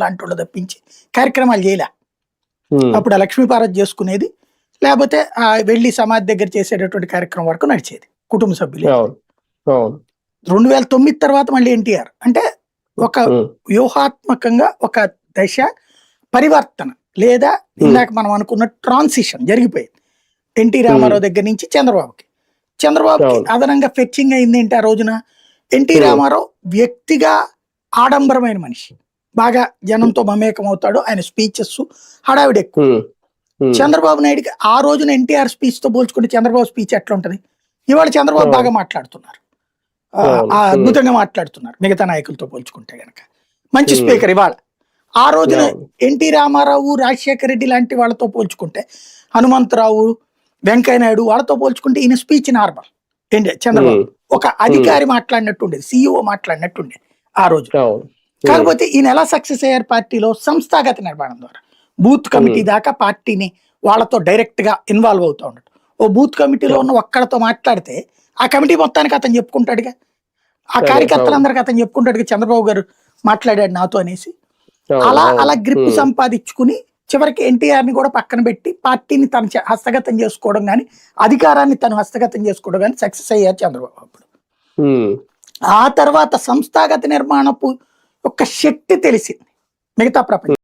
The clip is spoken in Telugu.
లాంటి వాళ్ళు తప్పించి కార్యక్రమాలు చేయలే. అప్పుడు ఆ లక్ష్మీపార్వతి చేసుకునేది లేకపోతే ఆ వెళ్ళి సమాధి దగ్గర చేసేటటువంటి కార్యక్రమం వరకు నడిచేది కుటుంబ సభ్యులు. రెండు వేల తొమ్మిది తర్వాత మళ్ళీ ఎన్టీఆర్. అంటే ఒక వ్యూహాత్మకంగా ఒక దశ పరివర్తన లేదా ఇందాక మనం అనుకున్న ట్రాన్సిషన్ జరిగిపోయింది. ఎన్టీ రామారావు దగ్గర నుంచి చంద్రబాబుకి. చంద్రబాబుకి. అదనంగా ఫెచ్చింగ్ అయింది ఏంటి ఆ రోజున? ఎన్టీ. రామారావు వ్యక్తిగా ఆడంబరమైన మనిషి. బాగా జనంతో మమేకం అవుతాడు ఆయన స్పీచెస్ హడావిడి ఎక్కువ చంద్రబాబు నాయుడుకి ఆ రోజున ఎన్టీఆర్ స్పీచ్తో పోల్చుకుంటే చంద్రబాబు స్పీచ్ ఎట్లా ఉంటది ఇవాళ చంద్రబాబు. బాగా మాట్లాడుతున్నారు. అద్భుతంగా మాట్లాడుతున్నారు. మిగతా నాయకులతో పోల్చుకుంటే గనక. మంచి. స్పీకర్ ఇవాళ. ఆ రోజున. ఎన్టీ రామారావు రాజశేఖర రెడ్డి లాంటి వాళ్ళతో పోల్చుకుంటే హనుమంతరావు వెంకయ్య నాయుడు వాళ్ళతో పోల్చుకుంటే ఈయన స్పీచ్ నార్మల్ ఏంటి? చంద్రబాబు. ఒక అధికారి మాట్లాడినట్టు ఉండేది సీఈఓ మాట్లాడినట్టు ఉండేది ఆ రోజు కాకపోతే ఈయన ఎలా సక్సెస్ అయ్యారు పార్టీలో? సంస్థాగత నిర్మాణం ద్వారా. బూత్ కమిటీ దాకా పార్టీని వాళ్ళతో డైరెక్ట్గా ఇన్వాల్వ్ అవుతూ ఉండడు ఓ బూత్ కమిటీలో ఉన్న ఒక్కడితో మాట్లాడితే ఆ కమిటీ మొత్తానికి అతను చెప్పుకుంటాడుగా. ఆ కార్యకర్తలందరికీ అతను చెప్పుకుంటాడుగా చంద్రబాబు గారు మాట్లాడాడు నాతో అనేసి. అలా. అలా గ్రిప్ సంపాదించుకుని చివరికి ఎన్టీఆర్ని కూడా పక్కన పెట్టి పార్టీని తను హస్తగతం చేసుకోవడం కానీ అధికారాన్ని తను హస్తగతం చేసుకోవడం కానీ సక్సెస్ అయ్యారు చంద్రబాబు అప్పుడు. ఆ తర్వాత సంస్థాగత నిర్మాణపు ఒక శక్తి తెలిసింది మిగతా ప్రపంచం.